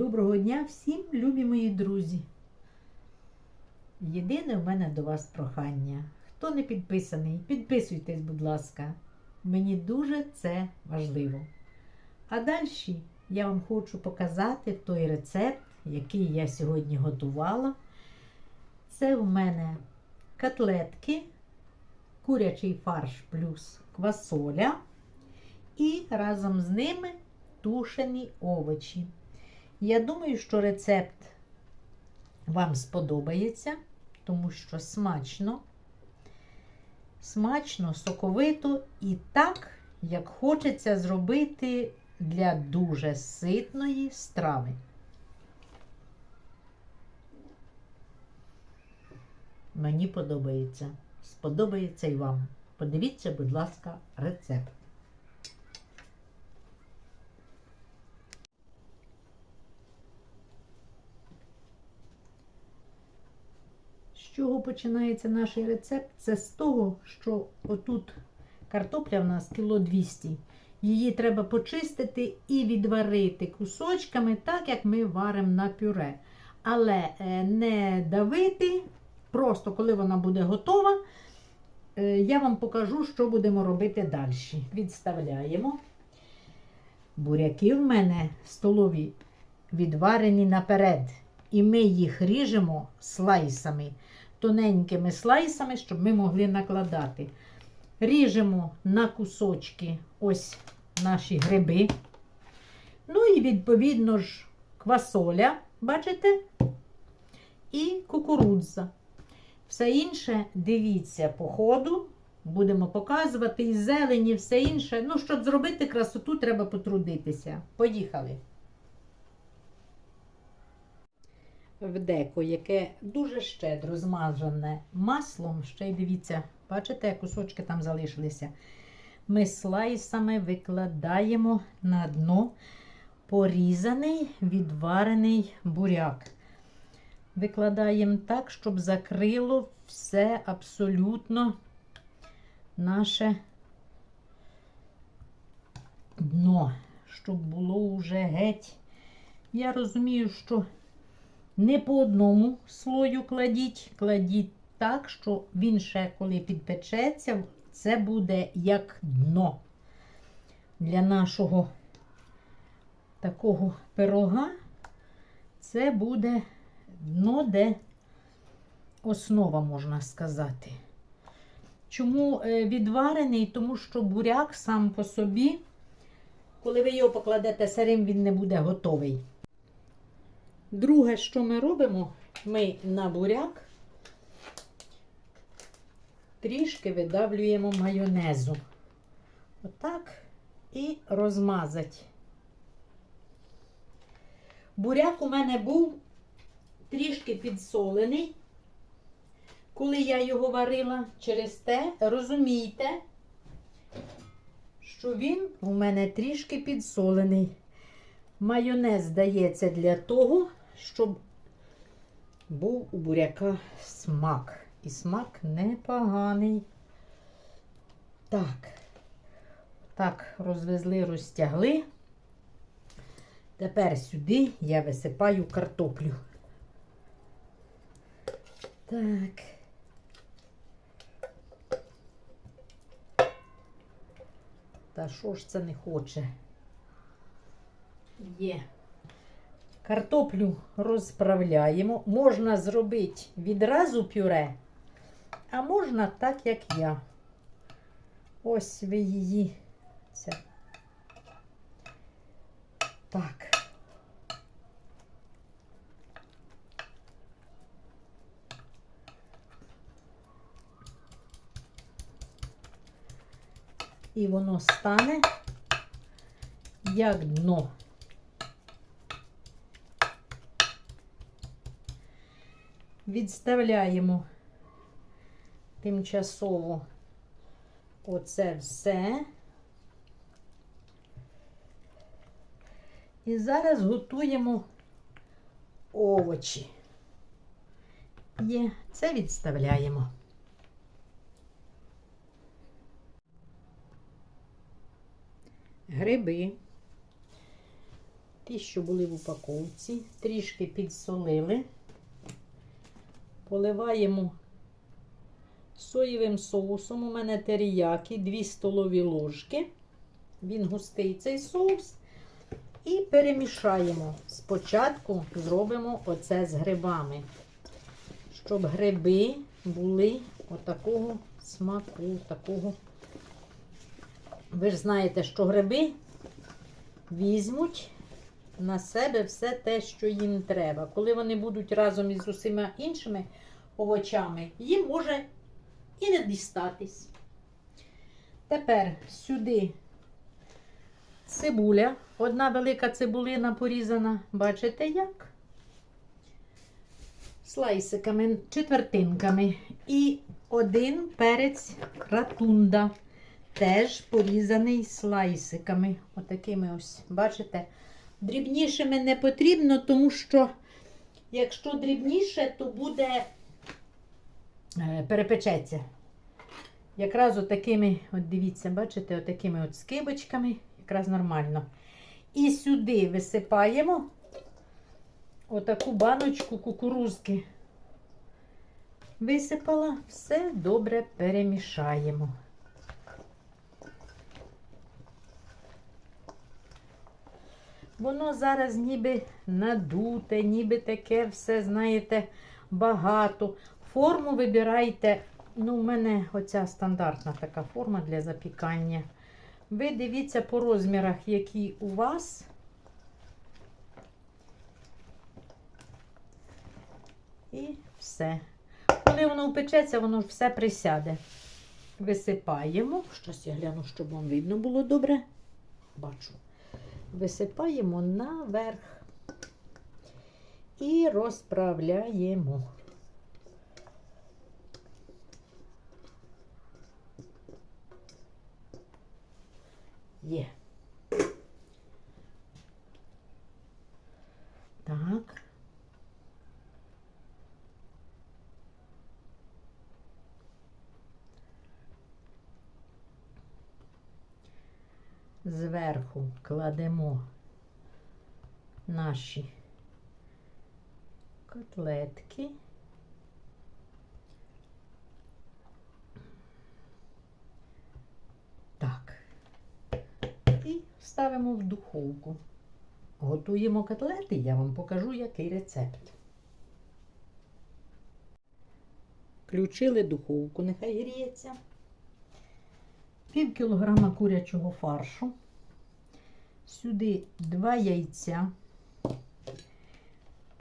Доброго дня всім, любі мої друзі. Єдине в мене до вас прохання. Хто не підписаний, підписуйтесь, будь ласка. Мені дуже це важливо. А далі я вам хочу показати той рецепт, який я сьогодні готувала. Це в мене котлетки, курячий фарш плюс квасоля і разом з ними тушені овочі. Я думаю, що рецепт вам сподобається, тому що смачно, смачно, соковито і так, як хочеться зробити для дуже ситної страви. Мені подобається. Сподобається і вам. Подивіться, будь ласка, рецепт. Чого починається наш рецепт? Це з того, що отут картопля в нас кіло 200. Її треба почистити і відварити кусочками, так як ми варимо на пюре. Але е, не давити, просто коли вона буде готова, е, я вам покажу, що будемо робити далі. Відставляємо. Буряки в мене столові відварені наперед. І ми їх ріжемо слайсами, тоненькими слайсами, щоб ми могли накладати. Ріжемо на кусочки ось наші гриби. Ну і, відповідно ж, квасоля, бачите? І кукурудза. Все інше, дивіться, по ходу. Будемо показувати і зелені, все інше. Ну, щоб зробити красоту, треба потрудитися. Поїхали. В деко, яке дуже щедро змазане маслом. Ще й дивіться, бачите, кусочки там залишилися. Ми слайсами викладаємо на дно порізаний відварений буряк. Викладаємо так, щоб закрило все абсолютно наше дно, щоб було вже геть. Я розумію, що не по одному слою кладіть, кладіть так, що він ще, коли підпечеться, це буде як дно для нашого такого пирога. Це буде дно, де основа, можна сказати. Чому е, відварений? Тому що буряк сам по собі, коли ви його покладете сирим, він не буде готовий. Друге, що ми робимо, ми на буряк трішки видавлюємо майонезу. Отак і розмазать. Буряк у мене був трішки підсолений, коли я його варила через те, розумійте, що він у мене трішки підсолений. Майонез дається для того, щоб був у буряка смак. І смак непоганий. Так, так, розвезли, розтягли. Тепер сюди я висипаю картоплю. Так. Та що ж це не хоче? Є. Картоплю розправляємо. Можна зробити відразу пюре, а можна так, як я. Ось ви її. Це. Так. І воно стане як дно. Відставляємо тимчасово оце все. І зараз готуємо овочі. Є, це відставляємо. Гриби ті, що були в упаковці, трішки підсолили. Поливаємо соєвим соусом. У мене теріякі, 2 столові ложки. Він густий цей соус. І перемішаємо. Спочатку зробимо оце з грибами, щоб гриби були отакого смаку, такого. Ви ж знаєте, що гриби візьмуть на себе все те, що їм треба. Коли вони будуть разом із усіма іншими овочами, їм може і не дістатись. Тепер сюди цибуля. Одна велика цибулина порізана, бачите як? Слайсиками, четвертинками. І один перець ратунда. Теж порізаний слайсиками. Отакими ось, бачите? Дрібнішими не потрібно, тому що, якщо дрібніше, то буде е, перепечеться. Якраз отакими, от дивіться, бачите, отакими от скибочками, якраз нормально. І сюди висипаємо отаку баночку кукурузки. Висипала, все добре перемішаємо. Воно зараз ніби надуте, ніби таке все, знаєте, багато. Форму вибирайте. Ну, у мене оця стандартна така форма для запікання. Ви дивіться по розмірах, які у вас. І все. Коли воно впечеться, воно все присяде. Висипаємо. Щось я гляну, щоб вам видно було добре. Бачу. Висипаємо наверх і розправляємо. Є. Так. Зверху кладемо наші котлетки. Так. І ставимо в духовку. Готуємо котлети, я вам покажу, який рецепт. Включили духовку, нехай гріється. Пів кілограма курячого фаршу. Сюди два яйця,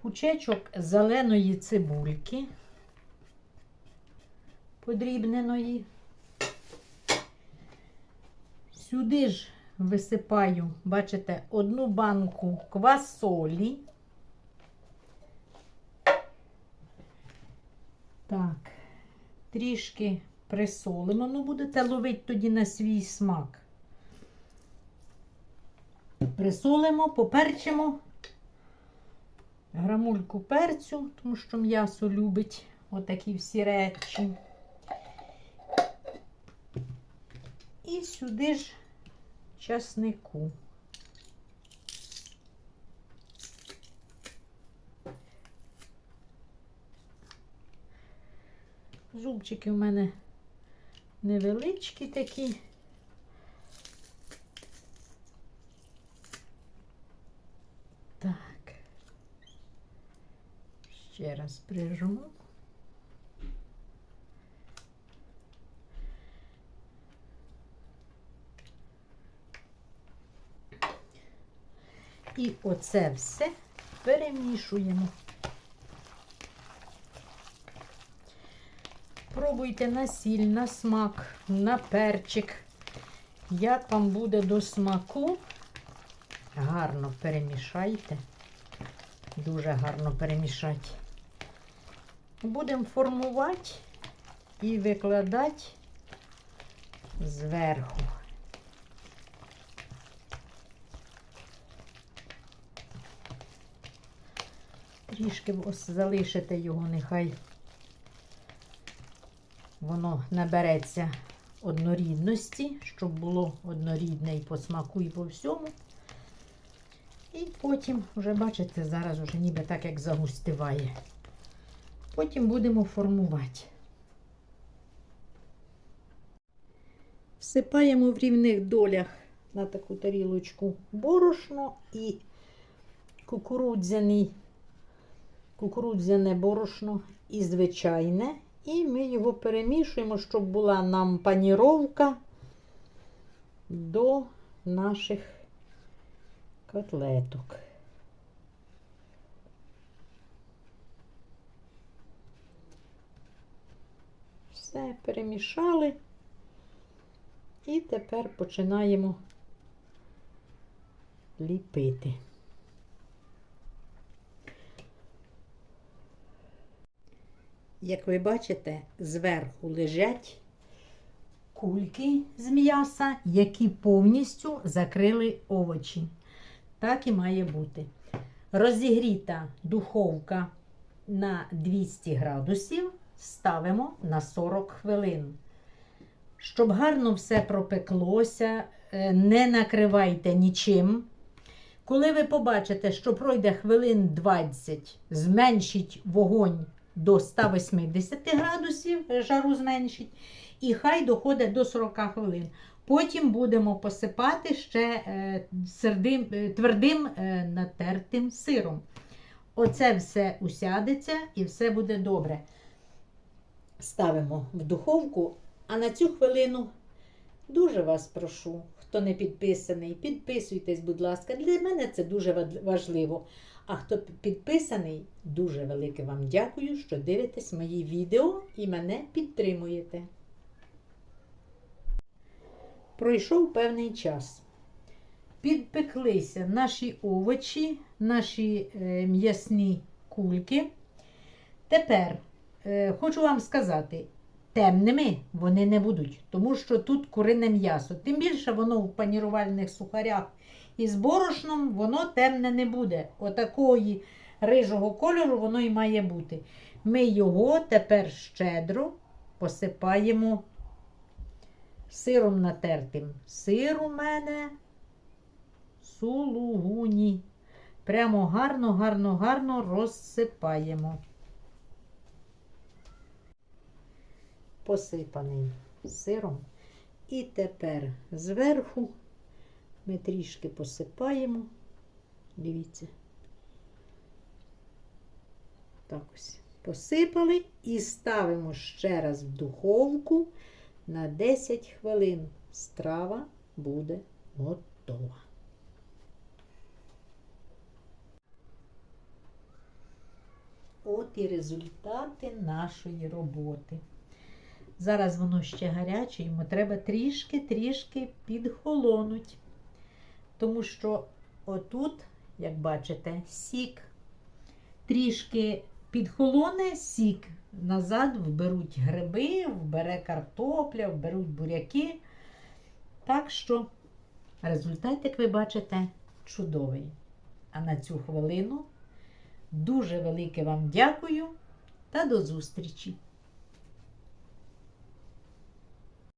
пучечок зеленої цибульки, подрібненої. Сюди ж висипаю, бачите, одну банку квасолі. Так, трішки присолимо, ну будете ловити тоді на свій смак. Присолимо, поперчимо грамульку перцю, тому що м'ясо любить отакі всі речі. І сюди ж часнику. Зубчики в мене невеличкі такі. Так. Ще раз прижму. І оце все перемішуємо. Пробуйте на сіль, на смак, на перчик. Як вам буде до смаку, гарно перемішайте. Дуже гарно перемішати. Будемо формувати і викладати зверху. Трішки ось залишите його, нехай воно набереться однорідності, щоб було однорідне і по смаку, і по всьому. І потім, вже бачите, зараз вже ніби так як загустіває. Потім будемо формувати. Всипаємо в рівних долях на таку тарілочку борошно і кукурудзяне борошно і звичайне. І ми його перемішуємо, щоб була нам паніровка до наших котлеток. Все перемішали. І тепер починаємо ліпити. Як ви бачите, зверху лежать кульки з м'яса, які повністю закрили овочі. Так і має бути. Розігріта духовка на 200 градусів ставимо на 40 хвилин. Щоб гарно все пропеклося, е, не накривайте нічим. Коли ви побачите, що пройде хвилин 20, зменшіть вогонь до 180 градусів, жару зменшіть, і хай доходить до 40 хвилин. Потім будемо посипати ще е, сердим, е, твердим е, натертим сиром. Оце все усядеться і все буде добре. Ставимо в духовку, а на цю хвилину дуже вас прошу, хто не підписаний, підписуйтесь, будь ласка. Для мене це дуже важливо. А хто підписаний, дуже велике вам дякую, що дивитесь мої відео і мене підтримуєте. Пройшов певний час. Підпеклися наші овочі, наші е, м'ясні кульки. Тепер е, хочу вам сказати, темними вони не будуть, тому що тут курине м'ясо. Тим більше воно в панірувальних сухарях із борошном, воно темне не буде. Отакої рижого кольору воно і має бути. Ми його тепер щедро посипаємо сиром натертим. Сир у мене сулугуні. Прямо гарно, гарно, гарно розсипаємо. Посипаний сиром. І тепер зверху ми трішки посипаємо. Дивіться. Так ось. Посипали і ставимо ще раз в духовку на 10 хвилин. Страва буде готова. От і результати нашої роботи. Зараз воно ще гаряче, йому треба трішки-трішки підхолонуть. Тому що отут, як бачите, сік трішки підхолоне, сік назад вберуть гриби, вбере картопля, вберуть буряки. Так що результат, як ви бачите, чудовий. А на цю хвилину дуже велике вам дякую та до зустрічі!